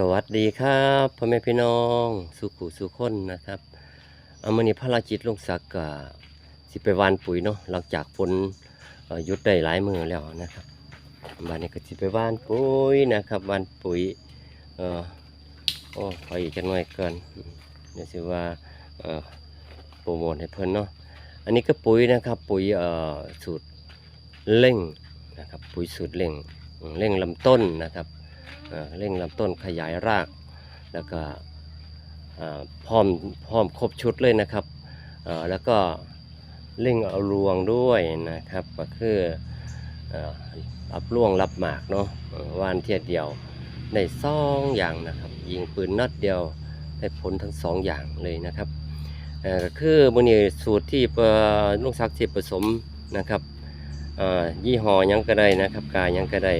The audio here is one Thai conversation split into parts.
สวัสดีครับพ่อแม่พี่น้องสุขุสุขคนนะครับอามนี่ภารกิจลงศักดิ์ก็สิไปวานปุ๋ยเนาะหลังจากฝนเอ่อหยุดได้หลายมือแล้วนะครับบ้านนี้ก็สิไปวานปุ๋ยนะครับวานปุ๋ยเอ่อโอ้ขออีกจังหน่อยเกินเดี๋ยวสิว่าเอ่อโปรโมทให้เพิ่นเนาะอันนี้ก็ปุ๋ยนะครับปุ๋ยเอ่อสูตรเร่งนะครับปุ๋ยสูตรเร่งเร่งลำต้นนะครับ เอ่อเร่งลำต้นขยายราก แล้วก็พร้อมพร้อมครบชุดเลยนะครับแล้วก็เร่งเอารวงด้วยนะครับ ก็คือรับร่วงรับหมากเนาะวานเทียดเดียวได้สองอย่างนะครับ ยิงปืนนัดเดียวได้ผลทั้งสองอย่างเลยนะครับก็คือมือนี้สูตรที่ลุงศักดิ์สิผสมนะครับยี่ห้อยังก็ได้นะครับกายยังก็ได้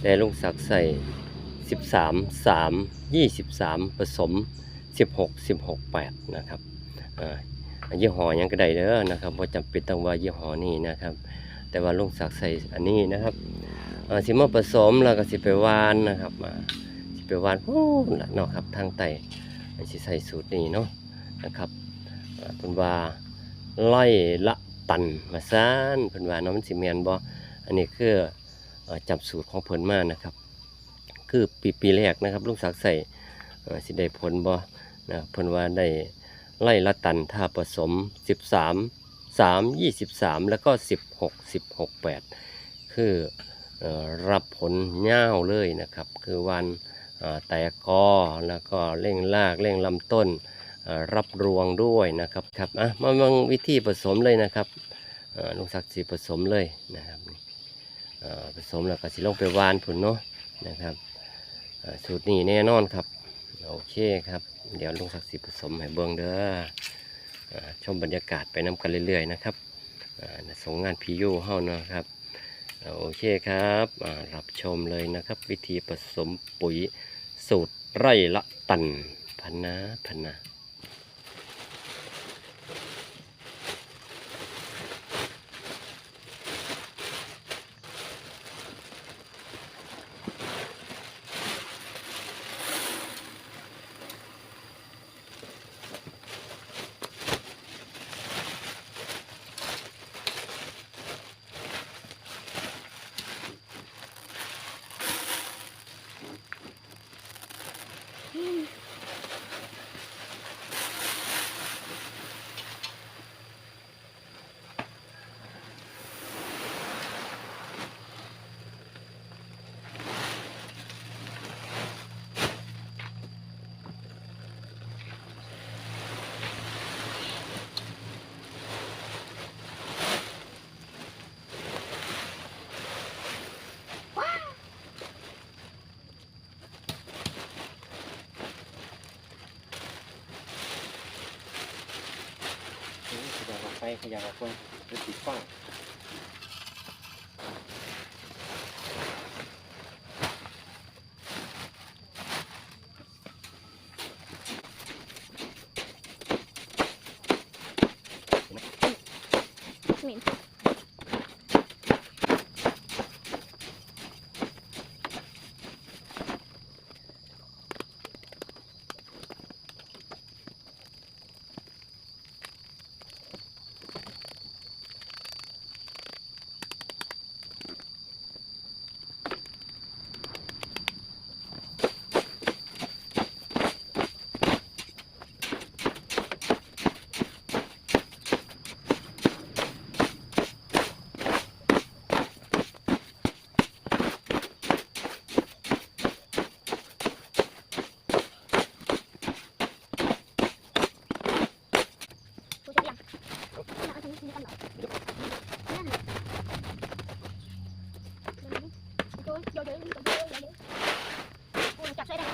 แต่ลุงศักดิ์ใส่ สิบสามสามยี่สิบสามผสมสิบหกสิบหกแปดนะครับอ่ายี่ห้อยังก็ได้เด้อนะครับว่าจำเป็นต้องว่ายี่ห้อนี้นะครับ แต่ว่าลุงศักดิ์ใส่อันนี้นะครับอ่าสิมาผสมแล้วก็สิไปวานนะครับมาสิไปวานโอ้ละเนาะครับทางไตสิใส่สูตรนี้เนาะนะครับเพิ่นว่าไล่ละตันมาซานเพิ่นว่าเนาะมันสิแม่นบ่อันนี้คือเอ่อจับสูตรของเพิ่นมานะครับ คือปีปีแรกนะครับลุงศักดิ์ใส่สิได้ผลบ่นะเพิ่นว่าได้ไล่ละตันถ้าผสม 13 3 23 แล้วก็ 16 16 8 คือเอ่อรับผลยาเลยนะครับ คือวันแตกกอแล้วก็เร่งรากเร่งลำต้นรับรวงด้วยนะครับครับอะมาลองวิธีผสมเลยนะครับลุงศักดิ์สิผสมเลยนะครับผสมแล้วก็สิลงไปวานผุนเนาะนะครับ สูตรนี้แน่นอนครับ โอเคครับ เดี๋ยวลุงศักดิ์สิทธิ์ผสมให้เบิ่งเด้อชมบรรยากาศไปน้ำกันเรื่อยๆนะครับส่งงานพียูเฮ้านะครับโอเคครับรับชมเลยนะครับ วิธีผสมปุ๋ยสูตรไร่ละตันพันนาพันนา ขยับออกไปเป็นติดฟ้าต tôi vô dưới vô dưới vô dưới chặt xe đây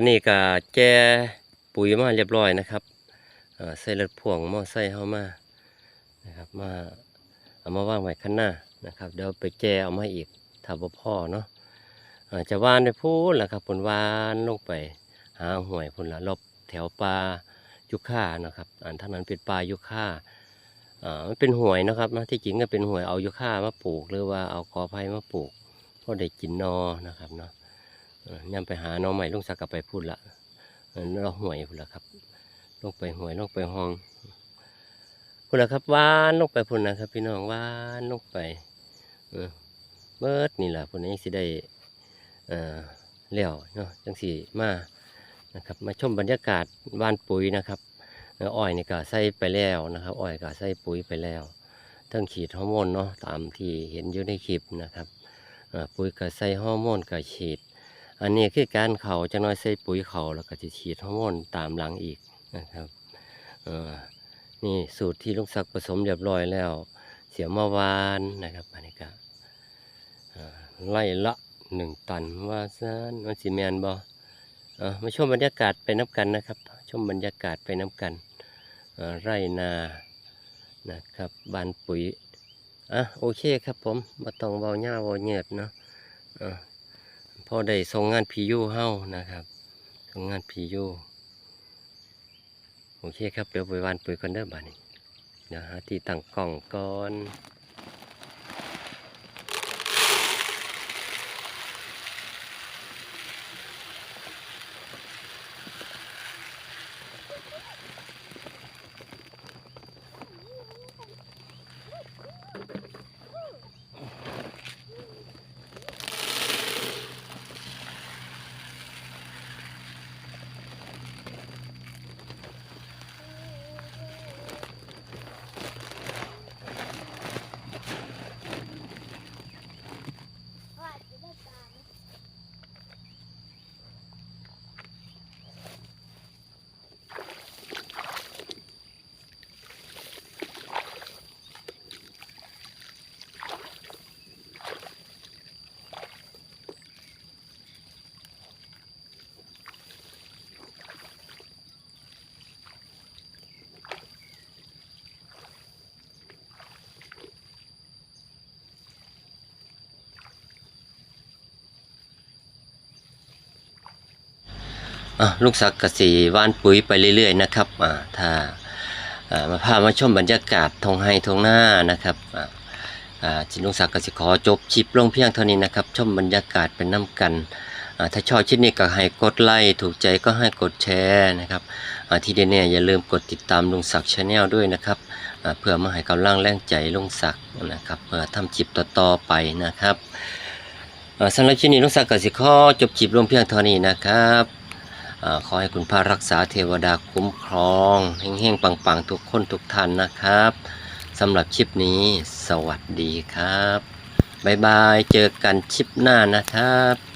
อนนี้ก็แจ้ปุ๋ยมาเรียบร้อยนะครับเอ่อใส่รถพ่วงมอไซค์เข้ามานะครับมาเอามาวางไว้ข้างหน้านะครับเดี๋ยวไปแจ้เอามาอีกถ้าบ่พอเนาะจะว่านไปพูดแหละครับผลวานลงไปหาหวยผลละรอบแถวปลายุค่านะครับอันท่านั้นเป็นปลายุค่าอ่ามันเป็นหวยนะครับนะที่จริงก็เป็นหวยเอายุค่ามาปลูก หรือว่าเอากอไผ่มาปลูกเพราะได้กินนอนะครับเนาะ ย่ำไปหาน้องใหม่ลุงสักกลับไปพูดละเราห่วยพูดละครับ ลงไปห่วยลงไปห้องพูดละครับหวานลงไปพูดนะครับ พี่น้องหวานลงไปเออเบิดนี่แหละพูดนี้สิได้เอ่อเลี้ยวเนาะจังสีมานะครับ มาชมบรรยากาศบ้านปุ๋ยนะครับอ้อยนี่ก็ใส่ไปแล้วนะครับ อ้อยก็ใส่ปุ๋ยไปแล้วทั้งฉีดฮอร์โมนเนาะตามที่เห็นอยู่ในคลิปนะครับปุ๋ยก็ใส่ฮอร์โมนก็ฉีด อันนี้คือการเขาจะน้อยใส่ปุ๋ยเขาแล้วก็จะฉีดฮอร์โมนตามหลังอีกนะครับนี่สูตรที่ลุงศักดิ์ผสมเรียบร้อยแล้ว เสียมาวานนะครับอันนี้ก็ไล่ละหนึ่งตันว่าซานมันสีแมนบอมาชมบรรยากาศไปน้ำกันนะครับ ชมบรรยากาศไปน้ำกันไร่นานะครับบานปุ๋ยอะโอเคครับผมมาต้องเบาหญ้าเบาเหยียดเนาะ พอได้ส่งงานพียูเฮ้านะครับส่งงานพียูโอเคครับเดี๋ยวไปวานปุ๋ยกันเด้อบ้านี้เดี๋ยวหาที่ตั้งกล่องก่อน ลูกศักดิ์กสีว่านปุ๋ยไปเรื่อย ๆ นะครับถ้ามาพามาชมบรรยากาศทงไฮทงหน้านะครับจินลุงศักดิ์กสิขอจบคลิปลงเพียงเท่านี้นะครับ ชมบรรยากาศเป็นน้ำกัน ถ้าชอบคลิปนี้ก็ให้กดไลค์ถูกใจก็ให้กดแชร์นะครับอ่าที่เด่นๆอย่าลืมกดติดตามลุงศักดิ์ชาแนลด้วยนะครับเพื่อมาให้กำลังแรงใจลุงศักดิ์นะครับเพื่อทำคลิปต่อๆไปนะครับสำหรับคลิปนี้ลุงศักดิ์กสิขอจบคลิปลงเพียงเท่านี้นะครับ ขอให้คุณพระรักษาเทวดาคุ้มครองเฮงๆปังๆ ทุกคนทุกท่านนะครับสำหรับคลิปนี้สวัสดีครับ บ๊ายบาย เจอกันคลิปหน้านะครับ